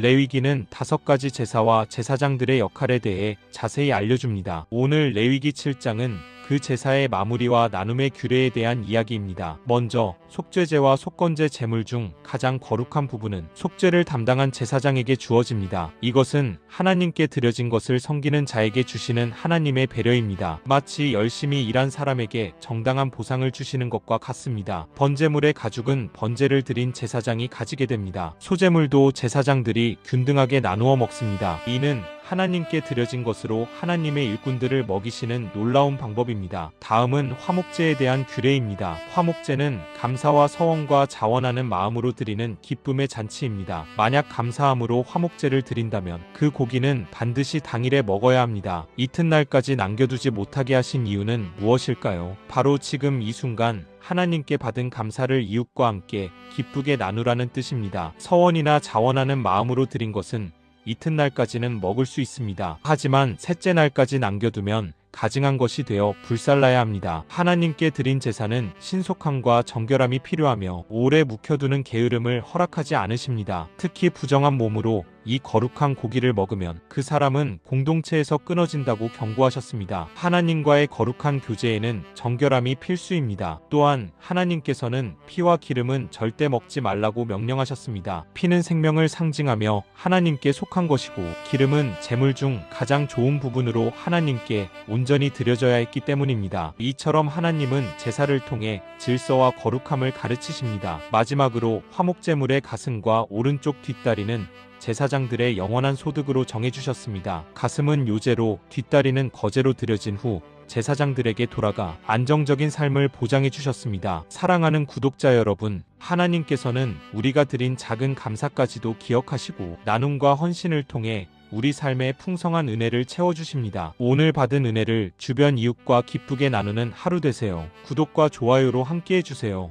레위기는 다섯 가지 제사와 제사장들의 역할에 대해 자세히 알려줍니다. 오늘 레위기 7장은 그 제사의 마무리와 나눔의 규례에 대한 이야기입니다. 먼저 속죄제와 속건제 제물 중 가장 거룩한 부분은 속죄를 담당한 제사장에게 주어집니다. 이것은 하나님께 드려진 것을 섬기는 자에게 주시는 하나님의 배려입니다. 마치 열심히 일한 사람에게 정당한 보상을 주시는 것과 같습니다. 번제물의 가죽은 번제를 드린 제사장이 가지게 됩니다. 소제물도 제사장들이 균등하게 나누어 먹습니다. 이는 하나님께 드려진 것으로 하나님의 일꾼들을 먹이시는 놀라운 방법입니다. 다음은 화목제에 대한 규례입니다. 화목제는 감사와 서원과 자원하는 마음으로 드리는 기쁨의 잔치입니다. 만약 감사함으로 화목제를 드린다면 그 고기는 반드시 당일에 먹어야 합니다. 이튿날까지 남겨두지 못하게 하신 이유는 무엇일까요? 바로 지금 이 순간 하나님께 받은 감사를 이웃과 함께 기쁘게 나누라는 뜻입니다. 서원이나 자원하는 마음으로 드린 것은 이튿날까지는 먹을 수 있습니다. 하지만 셋째 날까지 남겨두면 가증한 것이 되어 불살라야 합니다. 하나님께 드린 제사는 신속함과 정결함이 필요하며 오래 묵혀두는 게으름을 허락하지 않으십니다. 특히 부정한 몸으로 이 거룩한 고기를 먹으면 그 사람은 공동체에서 끊어진다고 경고하셨습니다. 하나님과의 거룩한 교제에는 정결함이 필수입니다. 또한 하나님께서는 피와 기름은 절대 먹지 말라고 명령하셨습니다. 피는 생명을 상징하며 하나님께 속한 것이고 기름은 제물 중 가장 좋은 부분으로 하나님께 온전히 드려져야 했기 때문입니다. 이처럼 하나님은 제사를 통해 질서와 거룩함을 가르치십니다. 마지막으로 화목제물의 가슴과 오른쪽 뒷다리는 제사장들의 영원한 소득으로 정해주셨습니다. 가슴은 요제로, 뒷다리는 거제로 드려진 후 제사장들에게 돌아가 안정적인 삶을 보장해 주셨습니다. 사랑하는 구독자 여러분, 하나님께서는 우리가 드린 작은 감사까지도 기억하시고 나눔과 헌신을 통해 우리 삶에 풍성한 은혜를 채워주십니다. 오늘 받은 은혜를 주변 이웃과 기쁘게 나누는 하루 되세요. 구독과 좋아요로 함께 해주세요.